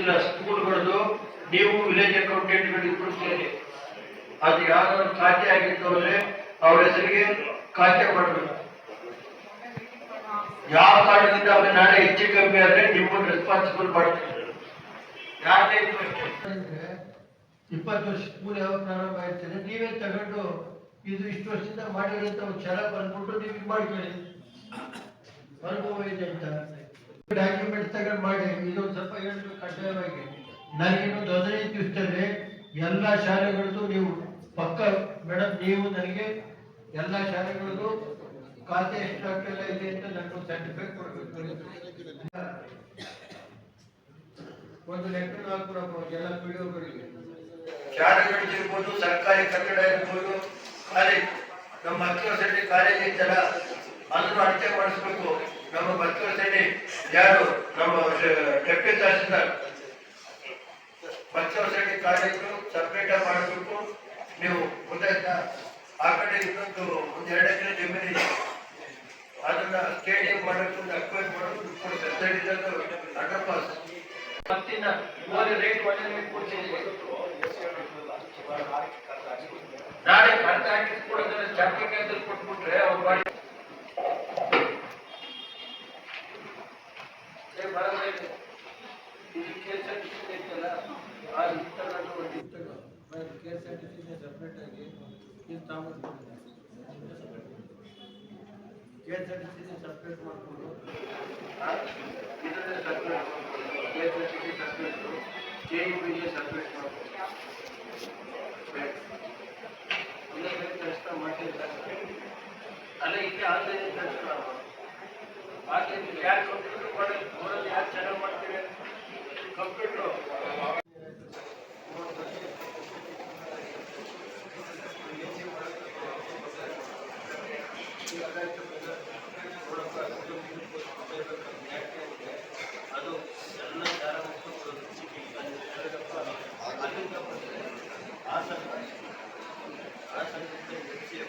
ಇಲ್ಲ ಸ್ಕೂಲ್ಗಳದ್ದು ನೀವು ವಿಲೇಜ್ ಅಕೌಂಟೆಂಟ್ಗಳಿಗೆ ಸೇರಿ ಅದು ಯಾರು ಖಾತೆ ಆಗಿತ್ತು ಅಂದ್ರೆ ಅವ್ರ ಹೆಸರಿಗೆ ಖಾತೆ ಮಾಡಬೇಕು ಯಾವ ಕಾರಣದಿಂದ ಅವ್ರ ನಾಳೆ ಹೆಚ್ಚು ಕಮ್ಮಿ ಆದ್ರೆ ನಿಮ್ಮನ್ನು ರೆಸ್ಪಾನ್ಸಿಬಲ್. ಅಂದ್ರೆ ಇಪ್ಪತ್ತು ವರ್ಷ ಸ್ಕೂಲ್ ಯಾವಾಗ ಪ್ರಾರಂಭ ಆಯ್ತಾರೆ ನೀವೇ ತಗೊಂಡು ಇದು ಇಷ್ಟು ವರ್ಷದಿಂದ ಮಾಡಿರೋಂಥ ಒಂದು ಚಲ ಬಂದ್ಬಿಟ್ಟು ನೀವು ಮಾಡ್ಕೊಳ್ಳಿ. ಅನುಭವ ಇದೆ ಅಂತ. ಡಾಕ್ಯುಮೆಂಟ್ ತಗೊಂಡು ಮಾಡಿ ಇದೊಂದು ಸ್ವಲ್ಪ ಹೇಳ್ಬೇಕು ಕಡ್ಡಾಯವಾಗಿ. ನನಗೆ ಇನ್ನೊಂದು ಹದಿನೈದು ದಿವಸದಲ್ಲಿ ಎಲ್ಲ ಶಾಲೆಗಳದ್ದು ನೀವು ಪಕ್ಕ ಮೇಡಮ್ ನೀವು ನನಗೆ ಎಲ್ಲ ಶಾಲೆಗಳದ್ದು ಖಾತೆ ಎಷ್ಟು ಆಗ್ತಿಲ್ಲ ಇದೆ ಅಂತ ನನಗೆ ಸರ್ಟಿಫಿಕೇಟ್ ಕೊಡಬೇಕು. ಒಂದು ಲೆಕ್ಕ ಹಾಕೊಡಪ್ಪ ಎಲ್ಲ ಪಿಡಿಒಗಳಿಗೆ ಶಾಲೆಗಳಿರ್ಬೋದು ಸರ್ಕಾರಿ ಕಟ್ಟಡ ಇರ್ಬೋದು, ಕಾಲೇಜ್. ನಮ್ಮ ಮಕ್ಕಳ ಕಾಲೇಜ್ ಐತಲ್ಲ ಅದನ್ನು ಅಳತೆ ಮಾಡಿಸ್ಬೇಕು. ನಮ್ಮ ಮಕ್ಕಳ ಯಾರು? ನಮ್ಮ ಡೆಪ್ಟಿ ತಹಸೀಲ್ದಾರ್. ಸೇನೆ ಕಾಲೇಜು ಸಪ್ರೇಟ್ ಮಾಡಬೇಕು. ನೀವು ಗೊತ್ತಾಯ್ತಾ ಆ ಕಡೆ ಇನ್ನೊಂದು ಒಂದು ಎರಡು ಎಕರೆ ಜಮೀನು ಇದೆ. ಅದನ್ನ ಸ್ಟೇಡಿಯಂ ಮಾಡೋದು ಅಕ್ವೈರ್ ಮಾಡೋದು ಅಂಡರ್ ಪಾಸ್ ರೇಟ್ ಒಳ್ಳೆ ನಾಳೆ ಕೊಡ್ತೀನಿ ನಾಳೆ ಕೂಡ ಹಾಕಿಸ್ಕೊಡೋದ್ರೆ ಜಾತಿ ಕಾಯ್ದಲ್ಲಿ ಕೊಟ್ಬಿಟ್ರೆ ಅವ್ರು ಮಾಡಿ ಏ, ಬರೋದೇ ಇಲ್ಲ. ಇದು ಕೇಸ್ ಸರ್ಟಿಫಿಕೇಟ್ ಐತಲ್ಲ ಆ ಇತ್ತಲ್ಲ ಒಂದು ಇತ್ತಲ್ಲ ಕೇರ್ ಸರ್ಟಿಫಿಕೇಟ್ ಸಪ್ರೇಟ್ ಆಗಿ ಇದು ತಾಮಸ್ಬಿಟ್ಟಿದೆ ಕೇರ್ ಸರ್ಟಿಫಿಕೇಟ್ ಸಪ್ರೇಟ್ ಮಾಡಿಕೊಂಡು ಇದನ್ನೇ separate case certificate separate K U ಬಿಗೆ ಸಪ್ರೇಟ್ ಮಾಡ್ಬೇಕು ಇಲ್ಲ ಬೇರೆ ಕೆಲಸ ಮಾಡ್ತಿರ್ತಾರೆ ಅಲ್ಲ ಇಲ್ಲಿ ಆನ್ಲೈನ್ ಕೆಲಸ ಹಾಗೆ ಯಾರು ಕಂಪ್ಯೂಟರ್ ಫೋನಲ್ಲಿ ಚೆನ್ನಾಗಿ ಕಂಪ್ಯೂಟ್ರು Gracias.